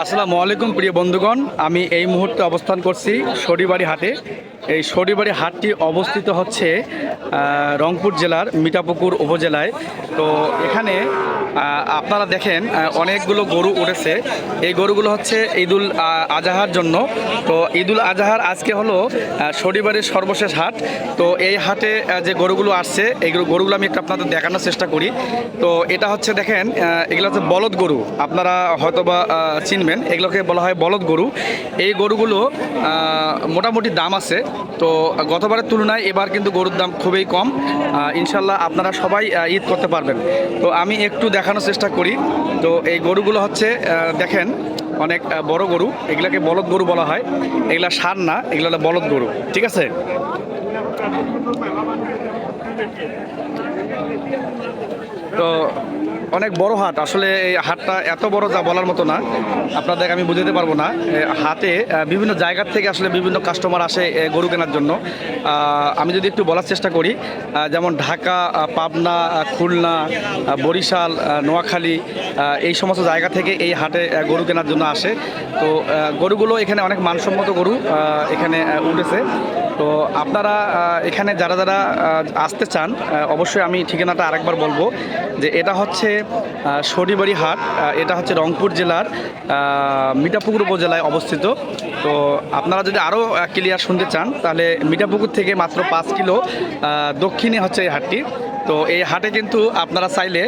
আসসালামু আলাইকুম, প্রিয় বন্ধুগণ। আমি এই মুহূর্তে অবস্থান করছি শরিবাড়ি হাটে। এই শরিবাড়ি হাটটি অবস্থিত হচ্ছে রংপুর জেলার মিঠাপুকুর উপজেলায়। তো এখানে আপনারা দেখেন অনেকগুলো গরু উঠেছে। এই গরুগুলো হচ্ছে ঈদুল আজহার জন্য। তো ঈদুল আজহার আজকে হলো শনিবারের সর্বশেষ হাট। তো এই হাটে যে গরুগুলো আসছে এইগুলো গরুগুলো আমি একটু আপনাদের দেখানোর চেষ্টা করি। তো এটা হচ্ছে দেখেন এগুলো হচ্ছে বলদ গরু। আপনারা হয়তোবা চিনবেন, এগুলোকে বলা হয় বলদ গরু। এই গরুগুলো মোটামুটি দাম আছে। তো গতবারের তুলনায় এবার কিন্তু গরুর দাম খুবই কম। ইনশাল্লাহ আপনারা সবাই ঈদ করতে পারবেন। তো আমি একটু দেখানোর চেষ্টা করি। তো এই গরুগুলো হচ্ছে দেখেন, অনেক বড় গরু। এগুলাকে বলদ গরু বলা হয়। এগুলা সার না, এগুলো বলদ গরু। ঠিক আছে? তো অনেক বড় হাট। আসলে এই হাটটা এত বড় যা বলার মতো না। আপনাদের আমি বুঝাতে পারব না। হাটে বিভিন্ন জায়গার থেকে আসলে বিভিন্ন কাস্টমার আসে গরু কেনার জন্য। আমি যদি একটু বলার চেষ্টা করি যেমন ঢাকা পাবনা খুলনা বরিশাল নোয়াখালী এই সমস্ত জায়গা থেকে এই হাটে গরু কেনার জন্য আসে। তো গরুগুলো এখানে অনেক মানসম্মত গরু এখানে উঠেছে। তো আপনারা এখানে যারা যারা আসতে চান অবশ্যই আমি ঠিকানাটা আরেকবার বলব যে এটা হচ্ছে শনিবাড়ি হাট এটা হচ্ছে রংপুর জেলার মিঠাপুকুর উপজেলায় অবস্থিত। তো আপনারা যদি আরও ক্লিয়ার শুনতে চান, তাহলে মিঠাপুকুর থেকে মাত্র পাঁচ কিলো দক্ষিণে হচ্ছে এই হাটটি। তো এই হাটে কিন্তু আপনারা চাইলে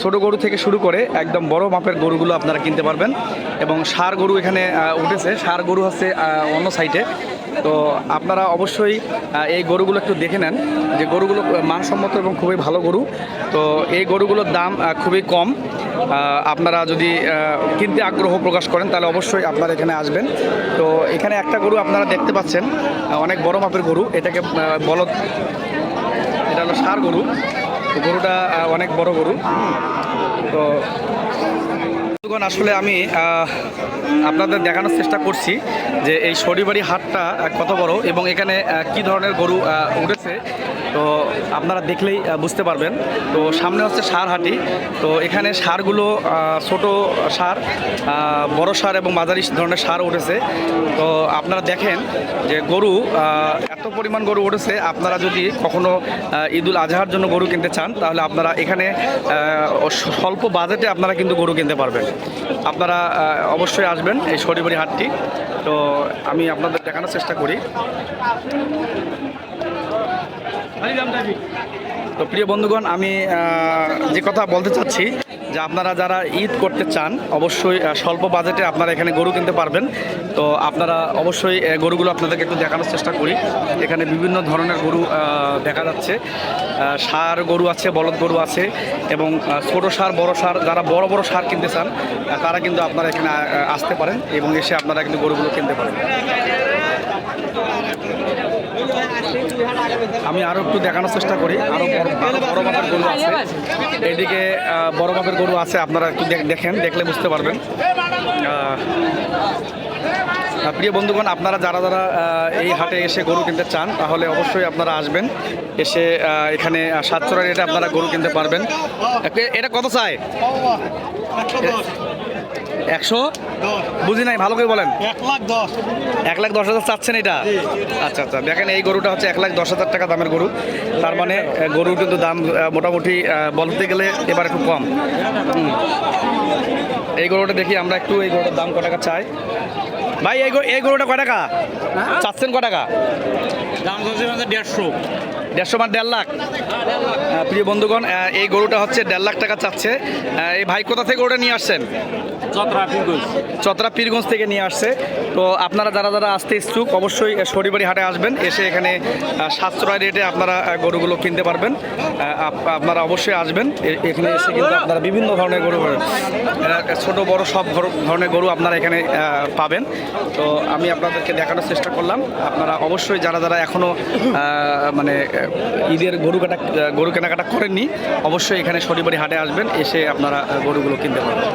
ছোট গরু থেকে শুরু করে একদম বড় মাপের গরুগুলো আপনারা কিনতে পারবেন। এবং সার গরু এখানে উঠেছে। সার গরু হচ্ছে অন্য সাইডে তো আপনারা অবশ্যই এই গরুগুলো একটু দেখে নেন যে গরুগুলো মানসম্মত এবং খুবই ভালো গরু। তো এই গরুগুলোর দাম খুবই কম। আপনারা যদি কিনতে আগ্রহ প্রকাশ করেন, তাহলে অবশ্যই আপনারা এখানে আসবেন। তো এখানে একটা গরু আপনারা দেখতে পাচ্ছেন অনেক বড় মাপের গরু। এটাকে বলদ, এটা হলো সার গরু। গরুটা অনেক বড় গরু। তো বন্ধুগণ, আসলে আমি আপনাদের দেখানোর চেষ্টা করছি যে এই সরিবাড়ি হাটটা কত বড় এবং এখানে কি ধরনের গরু উঠেছে। তো আপনারা দেখলেই বুঝতে পারবেন। তো সামনে হচ্ছে সার হাটি। তো এখানে সারগুলো ছোট সার বড় সার এবং মাঝারি ধরনের সার উঠেছে। তো আপনারা দেখেন যে গরু এত পরিমাণ গরু উঠেছে। আপনারা যদি কখনো ঈদুল আজহার জন্য গরু কিনতে চান, তাহলে আপনারা এখানে স্বল্প বাজেটে আপনারা কিন্তু গরু কিনতে পারবেন। আপনারা অবশ্যই আসবেন এই শনিবারি হাটটি। তো আমি আপনাদের দেখানোর চেষ্টা করি। তো প্রিয় বন্ধুগণ, আমি যে কথা বলতে চাচ্ছি, যে আপনারা যারা ঈদ করতে চান, অবশ্যই স্বল্প বাজেটে আপনারা এখানে গরু কিনতে পারবেন। তো আপনারা অবশ্যই গরুগুলো আপনাদেরকে একটু দেখানোর চেষ্টা করি। এখানে বিভিন্ন ধরনের গরু দেখা যাচ্ছে। সার গরু আছে, বলদ গরু আছে, এবং ছোট সার, বড় সার, যারা বড় বড় সার কিনতে চান তারা কিন্তু আপনারা এখানে আসতে পারেন এবং এসে আপনারা কিন্তু গরুগুলো কিনতে পারেন। আমি আরও একটু দেখানোর চেষ্টা করি। আরও বড় মাপের গরু আছে। এইদিকে আহ, বড় মাপের গরু আছে আপনারা একটু দেখ- দেখেন দেখলে বুঝতে পারবেন। প্রিয় বন্ধুগণ আপনারা যারা যারা এই হাটে এসে গরু কিনতে চান তাহলে অবশ্যই আপনারা আসবেন। এসে এখানে সাতচরা রেটে আপনারা গরু কিনতে পারবেন। এটা কত চাই? একশো বুঝি নাই ভালো করে বলেন। এক লাখ দশ। এক লাখ দশ হাজার চাচ্ছেন এটা? আচ্ছা আচ্ছা। দেখেন এই গরুটা হচ্ছে এক লাখ দশ হাজার টাকা দামের গরু। তার মানে গরুর কিন্তু দাম মোটামুটি বলতে গেলে এবার একটু কম। এই গরুটা দেখি আমরা একটু এই গরুটার দাম ক টাকা চাই? ভাই এই গরুটা ক টাকা? চাচ্ছেন ক টাকা? দাম দেড়শো। দেড়শো মান দেড় লাখ। প্রিয় বন্ধুগণ এই গরুটা হচ্ছে দেড় লাখ টাকা চাচ্ছে। এই ভাই কোথা থেকে গরুটা নিয়ে আসছেন? চতরা পীরগঞ্জ। চতরা পীরগঞ্জ থেকে নিয়ে আসছে। তো আপনারা যারা যারা আসতে ইচ্ছুক অবশ্যই শনিবারি হাটে আসবেন। এসে এখানে সাশ্রয় রেটে আপনারা গরুগুলো কিনতে পারবেন। আপনারা অবশ্যই আসবেন। এখানে এসে কিন্তু আপনারা বিভিন্ন ধরনের গরু আহ, ছোট বড় সব ধরনের গরু আপনারা এখানে পাবেন। তো আমি আপনাদেরকে দেখানোর চেষ্টা করলাম। আপনারা অবশ্যই যারা যারা এখনও মানে ঈদের গরু কাটা গরু কেনাকাটা করেননি অবশ্যই এখানে শনিবারি হাটে আসবেন। এসে আপনারা গরুগুলো কিনতে পারবেন।